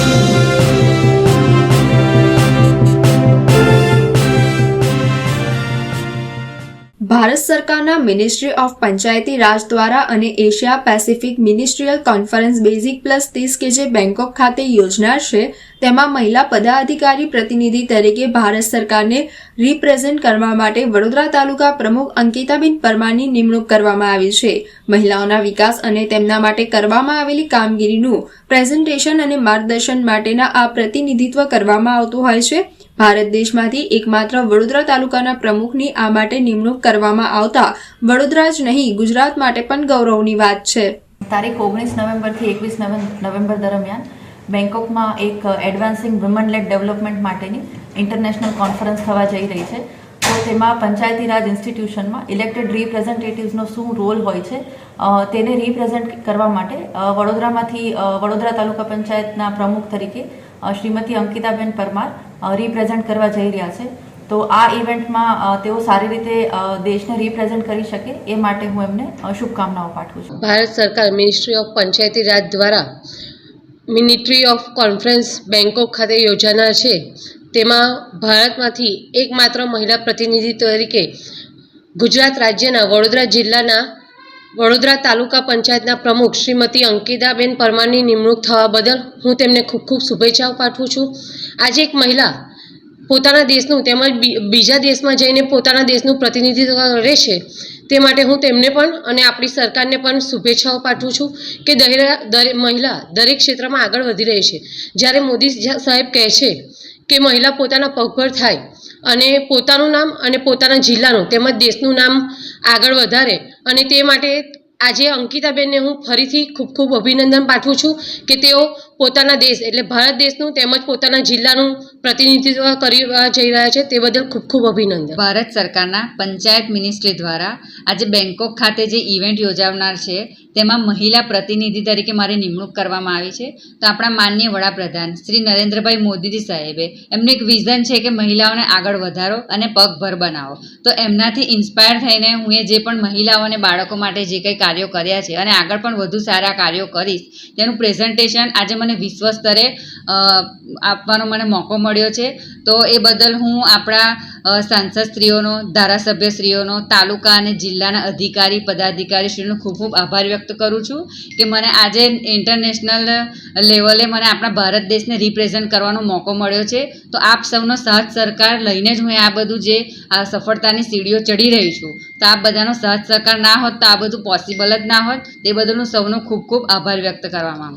Thank you. Bharat સરકારના ministry of પંચાયતી રાજ દ્વારા અને Asia Pacific ministerial conference basic plus ત્રીસ કે જે બેંકોક ખાતે યોજનાર છે તેમાં મહિલા પદાધિકારી પ્રતિનિધિ તરીકે ભારત સરકારને રિપ્રેઝેન્ટ કરવા માટે વડોદરા તાલુકા પ્રમુખ અંકિતાબેન પરમારની નિમણૂક કરવામાં આવી છે. મહિલાઓના વિકાસ અને તેમના માટે કરવામાં આવેલી કામગીરીનું પ્રેઝન્ટેશન અને માર્ગદર્શન માટેના આ પ્રતિનિધિત્વ કરવામાં આવતું હોય છે. ભારત દેશમાંથી એકમાત્ર વડોદરા તાલુકાના પ્રમુખની આ માટે નિમણૂક કરવામાં આવતા વડોદરા જ નહીં, ગુજરાત માટે પણ ગૌરવની વાત છે. તારીખ ઓગણીસ નવેમ્બરથી એકવીસ નવેમ્બર દરમિયાન બેંકોકમાં એક એડવાન્સિંગ વુમન લેડ ડેવલપમેન્ટ માટેની ઇન્ટરનેશનલ કોન્ફરન્સ થવા જઈ રહી છે. તો તેમાં પંચાયતી રાજ ઇન્સ્ટિટ્યુશનમાં ઇલેક્ટેડ રિપ્રેઝેન્ટેટિવ્સનો શું રોલ હોય છે તેને રિપ્રેઝેન્ટ કરવા માટે વડોદરામાંથી વડોદરા તાલુકા પંચાયતના પ્રમુખ તરીકે શ્રીમતી અંકિતાબેન પરમાર રિપ્રેઝેન્ટ કરવા જઈ રહ્યા છે. તો આ ઇવેન્ટમાં તેઓ સારી રીતે દેશને રિપ્રેઝેન્ટ કરી શકે એ માટે હું એમને શુભકામનાઓ પાઠવું છું. ભારત સરકાર મિનિસ્ટ્રી ઓફ પંચાયતી રાજ દ્વારા મિનિસ્ટ્રી ઓફ કોન્ફરન્સ બેંકોક ખાતે યોજાનાર છે. તેમાં ભારતમાંથી એકમાત્ર મહિલા પ્રતિનિધિ તરીકે ગુજરાત રાજ્યના વડોદરા જિલ્લાના વડોદરા તાલુકા પંચાયતના પ્રમુખ શ્રીમતી અંકિતાબેન પરમારની નિમણૂક થવા બદલ હું તેમને ખૂબ ખૂબ શુભેચ્છાઓ પાઠવું છું. આજે એક મહિલા પોતાના દેશનું તેમજ બીજા દેશમાં જઈને પોતાના દેશનું પ્રતિનિધિત્વ કરે છે તે માટે હું તેમને પણ અને આપણી સરકારને પણ શુભેચ્છાઓ પાઠવું છું કે દરેક મહિલા દરેક ક્ષેત્રમાં આગળ વધી રહી છે. જ્યારે મોદી સાહેબ કહે છે કે મહિલા પોતાના પગભર થાય અને પોતાનું નામ અને પોતાના જિલ્લાનું તેમજ દેશનું નામ આગળ વધારે. અને તે માટે આજે અંકિતાબેનને હું ફરીથી ખૂબ ખૂબ અભિનંદન પાઠવું છું કે તેઓ પોતાના દેશ એટલે ભારત દેશનું તેમજ પોતાના જિલ્લાનું પ્રતિનિધિત્વ કરી જઈ રહ્યા છે તે બદલ ખૂબ ખૂબ અભિનંદન. ભારત સરકારના પંચાયત મિનિસ્ટ્રી દ્વારા આજે બેંકોક ખાતે જે ઇવેન્ટ યોજાનાર છે તેમાં મહિલા પ્રતિનિધિ તરીકે મારી નિમણૂક કરવામાં આવી છે. તો આપણા માનનીય વડાપ્રધાન શ્રી નરેન્દ્રભાઈ મોદીજી સાહેબે એમનું એક વિઝન છે કે મહિલાઓને આગળ વધારો અને પગભર બનાવો. તો એમનાથી ઇન્સ્પાયર થઈને હું એ જે પણ મહિલાઓ અને બાળકો માટે જે કંઈ કાર્યો કર્યા છે અને આગળ પણ વધુ સારા કાર્યો કરીશ, તેનું પ્રેઝન્ટેશન આજે મને વિશ્વ સ્તરે આપવાનો મને મોકો મળ્યો છે. તો એ બદલ હું આપણા સાંસદ સ્ત્રીઓનો, ધારાસભ્ય શ્રીઓનો તાલુકા અને જિલ્લાના અધિકારી, પદાધિકારી શ્રીનો ખૂબ ખૂબ આભાર વ્યક્ત કરું છું કે મને આજે ઇન્ટરનેશનલ લેવલે મને આપણા ભારત દેશને રિપ્રેઝેન્ટ કરવાનો મોકો મળ્યો છે. તો આપ સૌનો સાથ સરકાર લઈને જ હું આ બધું જે આ સફળતાની સીડીઓ ચડી રહી છું. તો આપ બધાનો સાથ સરકાર ના હોત તો આ બધું પોસિબલ જ ના હોત. તે બદલ હું સૌનો ખૂબ ખૂબ આભાર વ્યક્ત કરવા માંગુ